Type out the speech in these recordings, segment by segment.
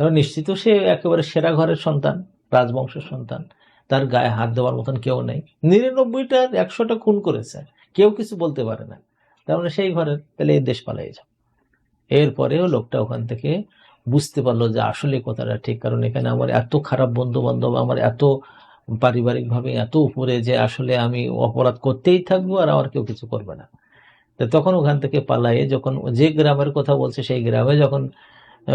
কারণ নিশ্চিত সে একেবারে সেরা ঘরের সন্তান, রাজবংশের সন্তান। তার গায়ে হাত দেওয়ার মতন কেউ নেই। নিরানব্বইটা একশোটা খুন করেছে। কেউ কিছু বলতে পারে না। তার মানে সেই ঘরের, তাহলে এই দেশ পালাই যাও। এরপরেও লোকটা ওখান থেকে বুঝতে পারল যে আসলে কথাটা ঠিক। কারণ এখানে আমার এত খারাপ বন্ধু বান্ধব আমার এত পারিবারিকভাবে এত উপরে যে আসলে আমি অপরাধ করতেই থাকব আর আমার কেউ কিছু করবে না। তখন ওখান থেকে পালায়ে যখন যে গ্রামের কথা বলছে, সেই গ্রামে যখন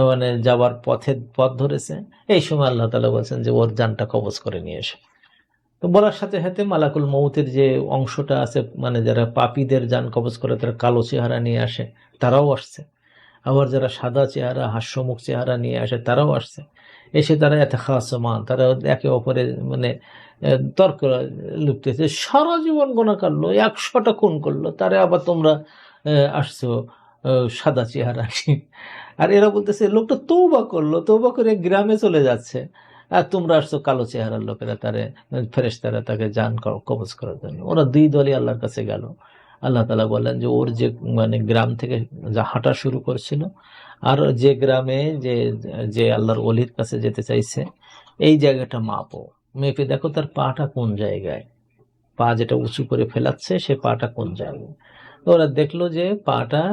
মানে যাওয়ার পথে পথ ধরেছে। এই সময় আল্লাহ তালা বলছেন যে, ওর জানটা কবজ করে নিয়ে এসো। তো বলার সাথে সাথে মালাকুল মৌতের যে অংশটা আছে মানে যারা পাপীদের যান কবজ করে, তারা কালো চেহারা নিয়ে আসে, তারাও আসছে। আবার যারা সাদা চেহারা, হাস্যমুখ চেহারা নিয়ে আসে, তারাও আসছে। এসে তারা এত খাসমান, তারা একে অপরে মানে তর্ক লিপ্ত হয়েছে সারা জীবন গোনা কাটলো একশোটা খুন করল, তারা আবার তোমরা আসছো। সাদা চেহারা আর এরা বলতেছে, লোকটা তৌবা করল তৌবা করে গ্রামে চলে যাচ্ছে। আর তোমরা আসছো কালো চেহারার লোকেরা তারে, ফেরেশতারা তাকে যান কবজ করার জন্য। ওরা দুই দলই আল্লাহর কাছে গেল। আল্লাহ তালা বললেন যে, ওর যে মানে গ্রাম থেকে যা হাঁটা শুরু করছিল, আর যে গ্রামে যে যে আল্লাহর অলির কাছে যেতে চাইছে, এই জায়গাটা মাপো। মেপে দেখো তার পাটা কোন জায়গায়। পা যেটা উঁচু করে ফেলাচ্ছে, সে পাটা কোন জায়গায়? ওরা দেখল যে পাটা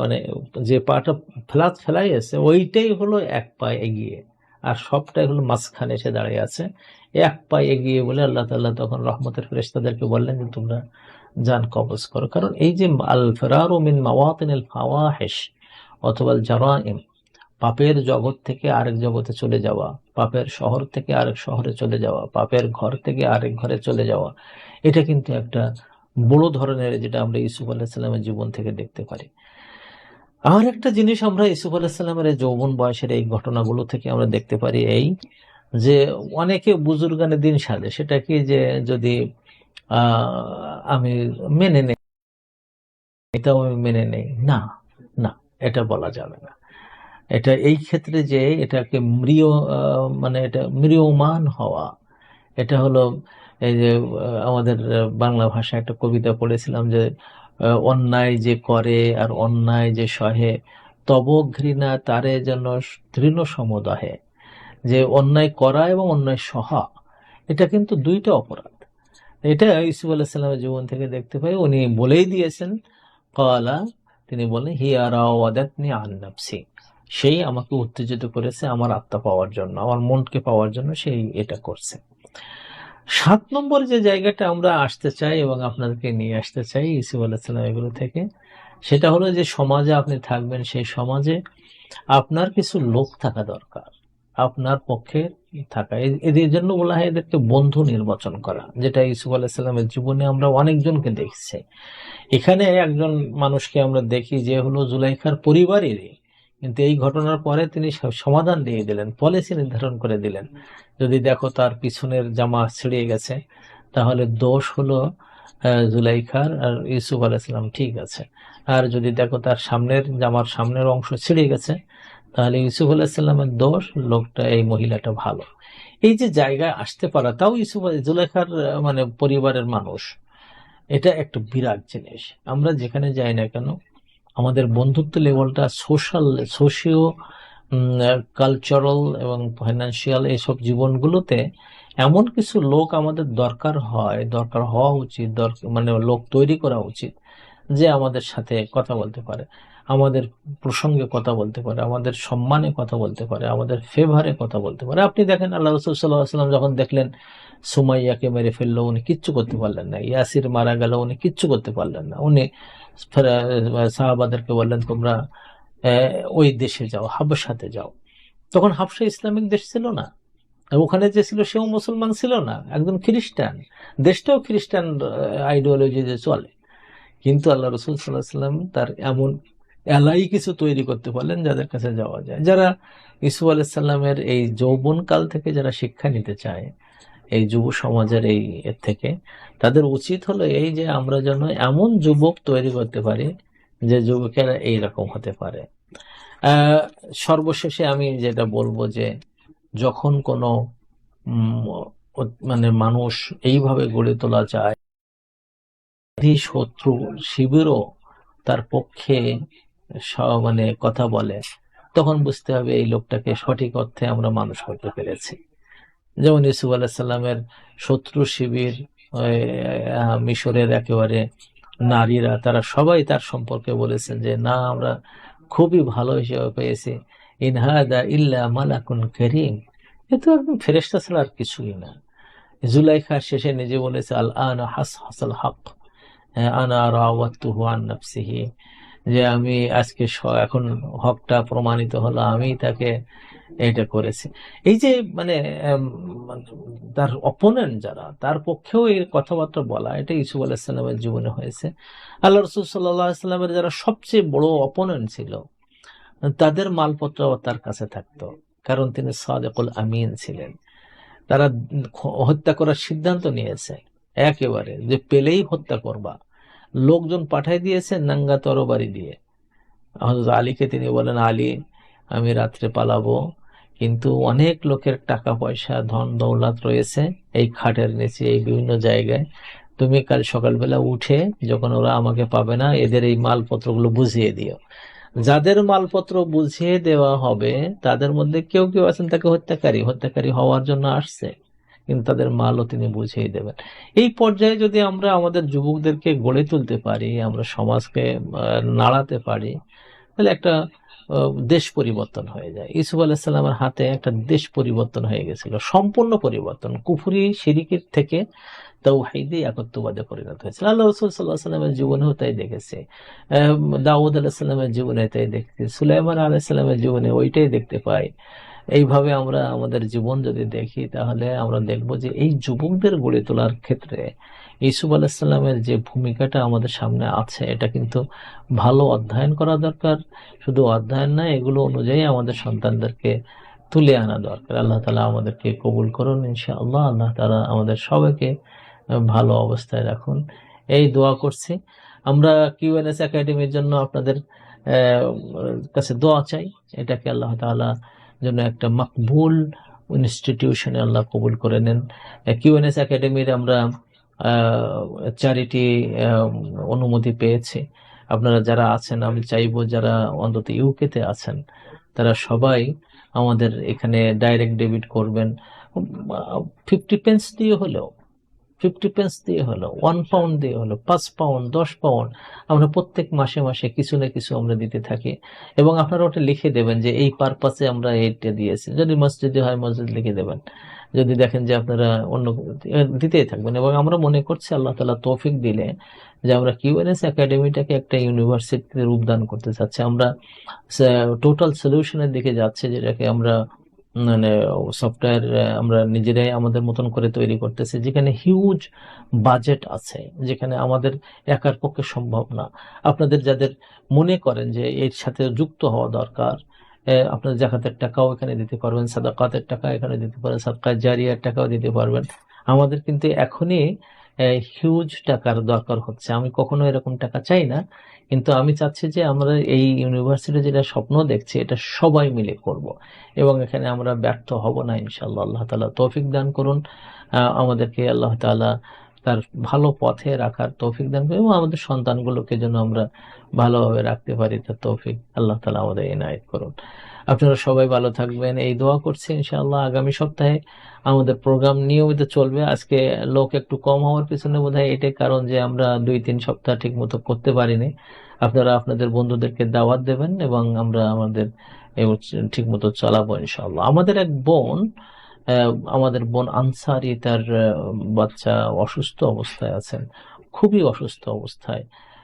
মানে যে পাটা ফেলাত ফেলাই আছে, ওইটাই হলো এক পায়ে এগিয়ে। আর সবটাই হলো মাঝখানে এসে দাঁড়িয়ে আছে। এক পায়ে এগিয়ে বলে আল্লাহ তাল্লাহ তখন রহমতের ফেরেশতাদেরকে বললেন যে, তোমরা যান কবজ করো। কারণ এই যে আল ফেরারু মিন মাওয়াতিন আল ফাওয়াহিশ অথবা জারাইম, পাপের জগৎ থেকে আরেক জগতে চলে যাওয়া, পাপের শহর থেকে আরেক শহরে চলে যাওয়া, পাপের ঘর থেকে আরেক ঘরে চলে যাওয়া, এটা কিন্তু একটা বড় ধরনের যেটা আমরা ইসুফ আলাহিসাল্লামের জীবন থেকে দেখতে পারি। আর একটা জিনিস আমরা ইসুফ আলাহিসাল্লামের যৌবন বয়সের এই ঘটনাগুলো থেকে আমরা দেখতে পারি এই যে অনেকে বুজুর্গানে দিন সাজে। সেটা কি যে যদি আমি মেনে নেই, এটাও আমি মেনে নেই। না না, এটা বলা যাবে না। এটা এই ক্ষেত্রে যে এটাকে মৃয় মানে এটা মৃয়মান হওয়া, এটা হলো এই যে আমাদের বাংলা ভাষায় একটা কবিতা পড়েছিলাম যে অন্যায় যে করে আর অন্যায় যে সহে, তব ঘৃণা তারে যেন তৃণ সমদহে। যে অন্যায় করা এবং অন্যায় সহা, এটা কিন্তু দুইটা অপরাধ। এটা ইসুফ আলাহিসাল্লামের জীবন থেকে দেখতে পাই, উনি বলেই দিয়েছেন, কলা তিনি বলেন হিয়ারা ওয়াদাতনি আন নাফসি সেই আমাকে উত্তেজিত করেছে আমার আত্মা পাওয়ার জন্য, আমার মনকে পাওয়ার জন্য সেই এটা করছে। সাত নম্বর যে জায়গাটা আমরা আসতে চাই এবং আপনাদেরকে নিয়ে আসতে চাই ইসুফ আলাহিসাল্লাম এগুলো থেকে, সেটা হলো যে সমাজে আপনি থাকবেন, সেই সমাজে আপনার কিছু লোক থাকা দরকার। আপনার পক্ষে থাকা। এদের জন্য বলা হয় এদেরকে বন্ধু নির্বাচন করা, যেটা ইসুফ আলাহিসাল্লামের জীবনে আমরা অনেকজনকে দেখছি। এখানে একজন মানুষকে আমরা দেখি যে হলো জুলাইখার পরিবারেরই কিন্তু এই ঘটনার পরে তিনি সমাধান দিয়ে দিলেন পলিসি নির্ধারণ করে দিলেন। যদি দেখো তার পিছনের জামা ছিঁড়ে গেছে তাহলে দোষ হলো জুলাইখার আর ইউসুফ আলাইসালাম ঠিক আছে। আর যদি দেখো তার সামনের জামার সামনের অংশ ছিঁড়ে গেছে তাহলে ইউসুফ আলাইসাল্লামের দোষ লোকটা এই মহিলাটা ভালো। এই যে জায়গায় আসতে পারা তাও ইউসুফ জুলাইখার আহ, মানে পরিবারের মানুষ। এটা একটা বিরাট জিনিস। আমরা যেখানে যাই না কেন আমাদের বন্ধুত্ব লেভেলটা সোশ্যাল সোশিও কালচারাল এবং ফাইন্যান্সিয়াল এইসব জীবনগুলোতে এমন কিছু লোক আমাদের দরকার হয়, দরকার হওয়া উচিত দরকার মানে লোক তৈরি করা উচিত যে আমাদের সাথে কথা বলতে পারে, আমাদের প্রসঙ্গে কথা বলতে পারে, আমাদের সম্মানে কথা বলতে পারে, আমাদের ফেভারে কথা বলতে পারে। আপনি দেখেন আল্লাহ রসুল সাল্লাহ সাল্লাম যখন দেখলেন, সুমাইয়াকে মেরে ফেলল, উনি কিচ্ছু করতে পারলেন না, ইয়াসির মারা গেল, উনি কিচ্ছু করতে পারলেন না, উনি সাহাবাদেরকে বললেন, তোমরা ওই দেশে যাও হাবসাতে যাও। তখন হাবসা ইসলামিক দেশ ছিল না। ওখানে যে ছিল, সেও মুসলমান ছিল না, একজন খ্রিস্টান। দেশটাও খ্রিস্টান আইডিওলজিতে চলে। কিন্তু আল্লাহ রসুল সাল্লাহ সাল্লাম তার এমন এলাই কিছু তৈরি করতে পারলেন যাদের কাছে যাওয়া যায়। যারা ইসু আলাইসাল্লামের এই যৌবনকাল থেকে যারা শিক্ষা নিতে চায় এই যুব সমাজের এই এর থেকে। তাদের উচিত হলো এই যে আমরা যেন এমন যুবক তৈরি করতে পারি যে যুবকেরা এইরকম হতে পারে। সর্বশেষে আমি যেটা বলব যে যখন কোনো মানে মানুষ এইভাবে গড়ে তোলা যায় শত্রু শিবিরও তার পক্ষে মানে কথা বলে, তখন বুঝতে হবে এই লোকটাকে সঠিক অর্থে আমরা মানুষ করতে পেরেছি। যেমন ইউসুফ আলাহিসাল্লামের শত্রু শিবির মিশরের একেবারে নারীরা তারা সবাই তার সম্পর্কে বলেছেন যে না আমরা খুবই ভালো হিসেবে পেয়েছি। ইনহাদা ইল্লা মালাকুন করিম। এ তো একদম ফেরেস্তা ছাড়া আর কিছুই না। জুলাইখা শেষে নিজে বলেছে আল আনা হাস হাসাল হক। হ্যাঁ, আনা রাওয়াতুহু আন নাফসিহি। যে আমি আজকে এখন হকটা প্রমাণিত হলো, আমি তাকে এটা করেছি। এই যে মানে তার অপোনেন্ট যারা, তার পক্ষেও এই কথাবার্তা বলা এটা ইসুফ আলাহিসাল্লামের জীবনে হয়েছে। আল্লাহ রসুল সাল্লামের যারা সবচেয়ে বড় অপোনেন্ট ছিল, তাদের মালপত্র তার কাছে থাকতো, কারণ তিনি সাদেকুল আমিন ছিলেন। তারা হত্যা করার সিদ্ধান্ত নিয়েছে, একেবারে, যে পেলেই হত্যা করবা। লোকজন পাঠাই দিয়েছে নাঙ্গা তরবারি দিয়ে। হযরত আলীকে তিনি বলেন আলী, আমি রাত্রে পালাবো, কিন্তু অনেক লোকের টাকা পয়সা, ধন দৌলত রয়েছে এই খাটের নিচে, এই বিভিন্ন জায়গায়। তুমি কাল সকালবেলা উঠে যখন ওরা আমাকে পাবে না, এদের এই মালপত্রগুলো বুঝিয়ে দিও। যাদের মালপত্র বুঝিয়ে দেওয়া হবে, তাদের মধ্যে কেউ কেউ আছেন, তাকে হত্যাকারী। হত্যাকারী হওয়ার জন্য আসছে। কিন্তু তাদের মালও তিনি বুঝিয়ে দেবেন। এই পর্যায়ে যদি আমরা আমাদের যুবকদেরকে গড়ে তুলতে পারি, আমরা সমাজকে নাড়াতে পারি, তাহলে একটা দেশ পরিবর্তন হয়ে যায়। ইসুফ আলাহিসাল্লামের হাতে একটা দেশ পরিবর্তন হয়ে গেছিল, সম্পূর্ণ পরিবর্তন। কুফুরি শিরিকের থেকে তাওহাইদে একত্ববাদে পরিণত হয়েছিল। আল্লাহ রসুল সাল্লাহ সাল্লামের জীবনেও তাই দেখেছে। দাউদ আলাহিসাল্লামের জীবনে তাই দেখছি। সুলাইমান আলাহিসাল্লামের জীবনে ওইটাই দেখতে পাই। এইভাবে আমরা আমাদের জীবন যদি দেখি, তাহলে আমরা দেখব যে এই যুবকদের গড়ে তোলার ক্ষেত্রে ইসুফ আলাহিসাল্লামের যে ভূমিকাটা আমাদের সামনে আছে, এটা কিন্তু ভালো অধ্যয়ন করা দরকার। শুধু অধ্যয়ন না, এগুলো অনুযায়ী আমাদের সন্তানদেরকে তুলে আনা দরকার। আল্লাহ তালা আমাদেরকে কবুল করুন, ইনশাআল্লাহ। আল্লাহ আল্লাহ তালা আমাদের সবাইকে ভালো অবস্থায় রাখুন। এই দোয়া করছি। আমরা কিউএনএস একাডেমির জন্য আপনাদের কাছে দোয়া চাই। এটাকে আল্লাহ তাআলা জন্য একটা মাকবুল ইনস্টিটিউশনে আল্লাহ কবুল করে নেন। কিউএনএস একাডেমির আমরা চারিটি অনুমতি পেয়েছি। আপনারা যারা আছেন, আমি চাইব যারা অন্তত ইউকেতে আছেন, তারা সবাই আমাদের এখানে ডাইরেক্ট ডেবিট করবেন। ফিফটি পেন্স দিয়ে হলেও ফিফটি পেন্স দিয়ে হলো ওয়ান পাউন্ড দিয়ে হলো, পাঁচ পাউন্ড দশ পাউন্ড আমরা প্রত্যেক মাসে মাসে কিছু না কিছু আমরা দিতে থাকি। এবং আপনারা ওটা লিখে দেবেন যে এই পারপাসে আমরা এইটা দিয়েছি। যদি মসজিদে হয়, মসজিদ লিখে দেবেন। যদি দেখেন যে আপনারা অন্য, দিতেই থাকবেন। এবং আমরা মনে করছি আল্লাহ তালা তৌফিক দিলে যে আমরা কিউএনএস একাডেমিটাকে একটা ইউনিভার্সিটিতে রূপদান করতে চাচ্ছি। আমরা টোটাল সলিউশনের দিকে যাচ্ছে যেটাকে আমরা মানে সফটওয়্যার আমরা নিজেরাই আমাদের মতন করে তৈরি করতেছি, যেখানে হিউজ বাজেট আছে, যেখানে আমাদের একার পক্ষে সম্ভব না। আপনাদের যাদের মনে করেন যে এর সাথে যুক্ত হওয়া দরকার আপনার জাকাতের টাকাও এখানে দিতে পারবেন, সাদাকাতের টাকা এখানে দিতে পারেন সাদকা জারিয়ার টাকাও দিতে পারবেন। আমাদের কিন্তু এখনই হিউজ টাকার দরকার হচ্ছে। আমি কখনো এরকম টাকা চাই না, কিন্তু আমি চাচ্ছি যে আমরা এই ইউনিভার্সিটি যেটা স্বপ্ন দেখছি, এটা সবাই মিলে করব। এবং এখানে আমরা ব্যর্থ হব না ইনশাল্লাহ আল্লাহ তালা তৌফিক দান করুন আমাদেরকে আল্লাহ তালা তার ভালো পথে রাখার তৌফিক দান করুন এবং আমাদের সন্তানগুলোকে যেন আমরা ভালোভাবে রাখতে পারি, তার তৌফিক আল্লাহ তালা আমাদের এনায়েত করুন। আপনারা সবাই ভালো থাকবেন। এই দোয়া করছি ইনশাআল্লাহ আগামী সপ্তাহে আমাদের প্রোগ্রাম নিয়মিত চলবে। আজকে লোক একটু কম হওয়ার পিছনে বোধ হয় এটাই কারণ যে আমরা দুই তিন সপ্তাহ ঠিক মতো করতে পারিনি। আপনারা আপনাদের বন্ধুদেরকে দাওয়াত দেবেন এবং আমরা আমাদের ঠিক মতো চালাবো ইনশাআল্লাহ। আমাদের এক বোন আমাদের বোন আনসারি তার বাচ্চা অসুস্থ অবস্থায় আছেন। খুবই অসুস্থ অবস্থায়।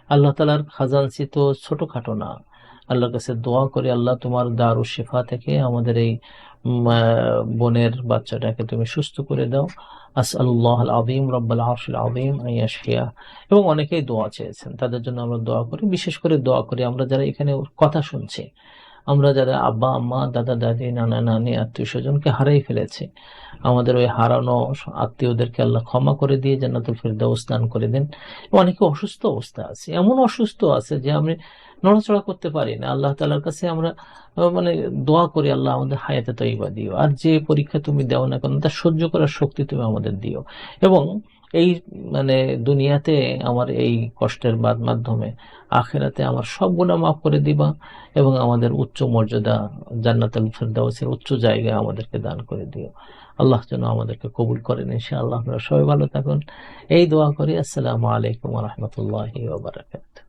আল্লাহ তালার খাজানসি তো ছোটখাটো না। আল্লাহর কাছে দোয়া করি, আল্লাহ তোমার দারু শেফা থেকে আমাদের এই বোনের বাচ্চাটাকে তুমি সুস্থ করে দাও। আসআলুল্লাহ আল আযীম রব্বাল আরশিল আযীম, আন ইয়াশফিয়া। এবং অনেকেই দোয়া চেয়েছেন, তাদের জন্য আমরা দোয়া করি। বিশেষ করে দোয়া করি আমরা যারা এখানে কথা শুনছি। আমরা যারা আব্বা, আম্মা, দাদা, দাদি, নানা, নানি, আত্মীয় স্বজনকে হারাই ফেলেছি, আমাদের ওই হারানো আত্মীয়দেরকে আল্লাহ ক্ষমা করে দিয়ে জান্নাতুল ফেরদাউস দান করে দেন। অনেকে অসুস্থ অবস্থা আছে, এমন অসুস্থ আছে যে আমি নড়াচড়া করতে পারি না। আল্লাহ তালার কাছে আমরা মানে দোয়া করি, আল্লাহ আমাদের হায়াতে তৈবা দিও। আর যে পরীক্ষা তুমি দাও না কেন তা সহ্য করার শক্তি তুমি আমাদের দিও। এবং এই মানে দুনিয়াতে আমার এই কষ্টের বাদ মাধ্যমে আখেরাতে আমার সব গুণা মাফ করে দিবা এবং আমাদের উচ্চ মর্যাদা জান্নাতুল ফেরদাউসের উচ্চ জায়গায় আমাদেরকে দান করে দিও। আল্লাহ যেন আমাদেরকে কবুল করেন ইনশাআল্লাহ। আপনারা সবাই ভালো থাকুন। এই দোয়া করি। আসসালামু আলাইকুম রহমতুল্লাহ বারাকাত